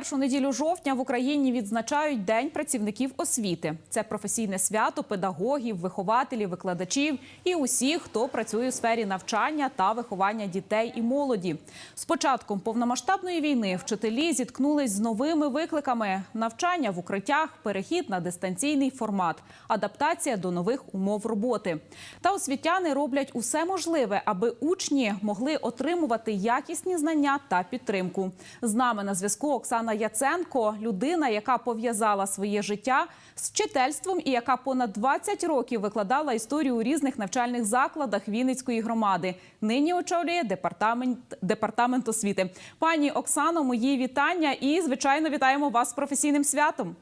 першу неділю жовтня в Україні відзначають День працівників освіти. Це професійне свято педагогів, вихователів, викладачів і усіх, хто працює у сфері навчання та виховання дітей і молоді. З початком повномасштабної війни вчителі зіткнулись з новими викликами: навчання в укриттях, перехід на дистанційний формат, адаптація до нових умов роботи. Та освітяни роблять усе можливе, аби учні могли отримувати якісні знання та підтримку. З нами на зв'язку Оксана Яценко, людина, яка пов'язала своє життя з вчительством і яка понад 20 років викладала історію у різних навчальних закладах Вінницької громади. Нині очолює департамент департамент освіти. Пані Оксано, мої вітання і звичайно вітаємо вас з професійним святом.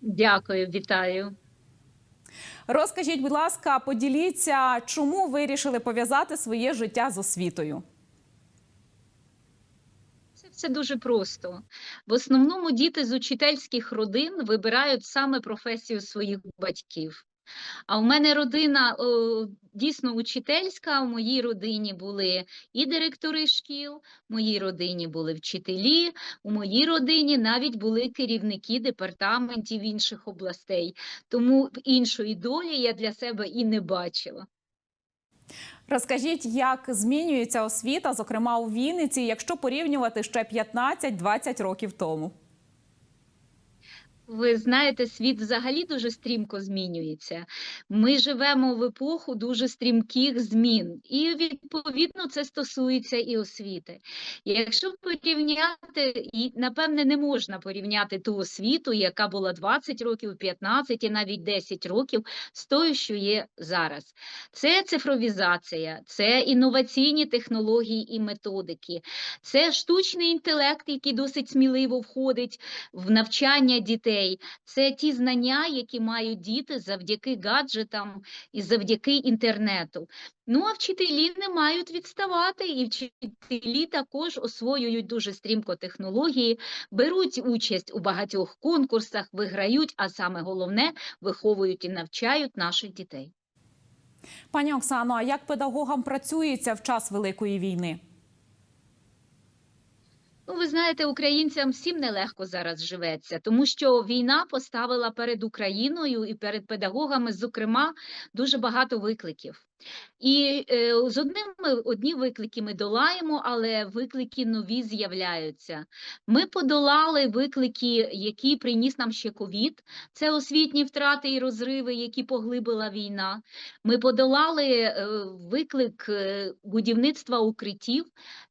Дякую, вітаю. Розкажіть, будь ласка, поділіться, чому вирішили пов'язати своє життя з освітою? Це дуже просто. В основному діти з учительських родин вибирають саме професію своїх батьків. А в мене родина о, дійсно учительська. В моїй родині були і директори шкіл, в моїй родині були вчителі, у моїй родині навіть були керівники департаментів інших областей. Тому іншої долі я для себе і не бачила. Розкажіть, як змінюється освіта, зокрема у Вінниці, якщо порівнювати ще 15-20 років тому? Ви знаєте, світ взагалі дуже стрімко змінюється. Ми живемо в епоху дуже стрімких змін, і відповідно це стосується і освіти. Якщо порівняти, і напевне не можна порівняти ту освіту, яка була 20 років, 15 і навіть 10 років, з тою, що є зараз. Це цифровізація, це інноваційні технології і методики, це штучний інтелект, який досить сміливо входить в навчання дітей. Це ті знання, які мають діти завдяки гаджетам і завдяки інтернету. Ну а вчителі не мають відставати, і вчителі також освоюють дуже стрімко технології, беруть участь у багатьох конкурсах, виграють, а саме головне виховують і навчають наших дітей. Пані Оксано, а як педагогам працюється в час великої війни? Ну, ви знаєте, українцям всім нелегко зараз живеться, тому що війна поставила перед Україною і перед педагогами, зокрема, дуже багато викликів. І е, з одним ми одні виклики ми долаємо, але виклики нові з'являються. Ми подолали виклики, які приніс нам ще ковід. Це освітні втрати і розриви, які поглибила війна. Ми подолали е, виклик е, будівництва укриттів.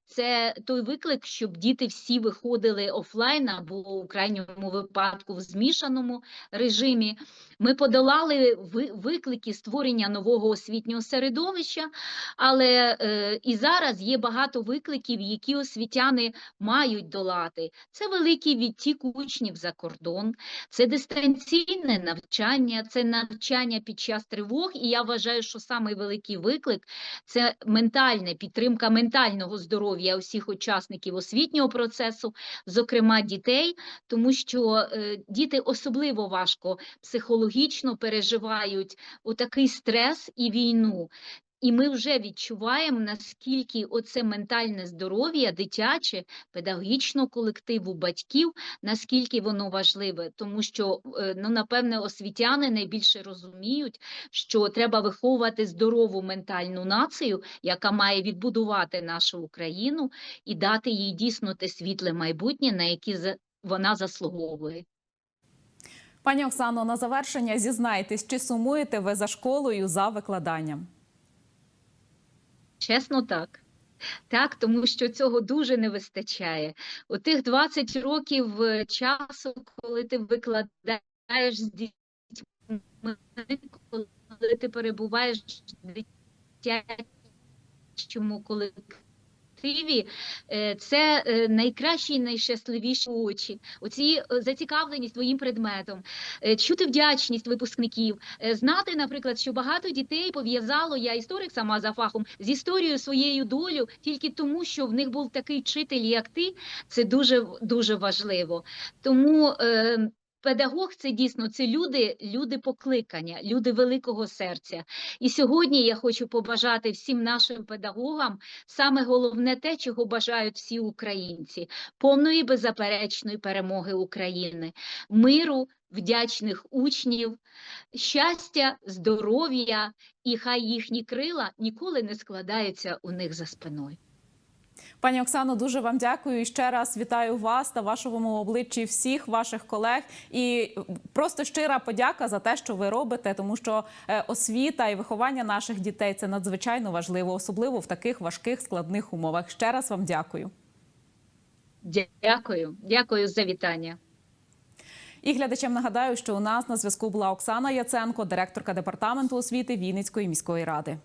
Це той виклик, щоб діти всі виходили офлайн або у крайньому випадку в змішаному режимі. Ми подолали виклики створення нового освітнього середовища, але е, і зараз є багато викликів, які освітяни мають долати. Це великий відтік учнів за кордон, це дистанційне навчання, це навчання під час тривог. І я вважаю, що самий великий виклик це ментальна підтримка ментального здоров'я усіх учасників освітнього процесу, зокрема дітей, тому що е, діти особливо важко психологічно переживають отакий стрес і війну. І ми вже відчуваємо, наскільки оце ментальне здоров'я, дитяче, педагогічного колективу, батьків, наскільки воно важливе, тому що, ну, напевне, освітяни найбільше розуміють, що треба виховувати здорову ментальну націю, яка має відбудувати нашу Україну і дати їй дійсно те світле майбутнє, на яке вона заслуговує. Пані Оксано, на завершення зізнайтесь, чи сумуєте ви за школою за викладанням? Чесно, так. Так, тому що цього дуже не вистачає. У тих 20 років часу, коли ти викладаєш з дітьми, коли ти перебуваєш в дитячому колективі, колективі е, це е, найкращі і найщасливіші очі, оці е, зацікавленість своїм предметом, чути вдячність випускників, знати, наприклад, що багато дітей пов'язало я історик сама за фахом з історією своєю долю тільки тому, що в них був такий вчитель, як ти. Це дуже дуже важливо. Тому Педагог це дійсно це люди, люди покликання, люди великого серця. І сьогодні я хочу побажати всім нашим педагогам саме головне те, чого бажають всі українці: повної беззаперечної перемоги України, миру, вдячних учнів, щастя, здоров'я, і хай їхні крила ніколи не складаються у них за спиною. Пані Оксано, дуже вам дякую і ще раз вітаю вас та вашому обличчі всіх ваших колег. І просто щира подяка за те, що ви робите, тому що е, освіта і виховання наших дітей це надзвичайно важливо, особливо в таких важких складних умовах. Ще раз вам дякую. Дякую, дякую за вітання. І глядачам нагадаю, що у нас на зв'язку була Оксана Яценко, директорка департаменту освіти Вінницької міської ради.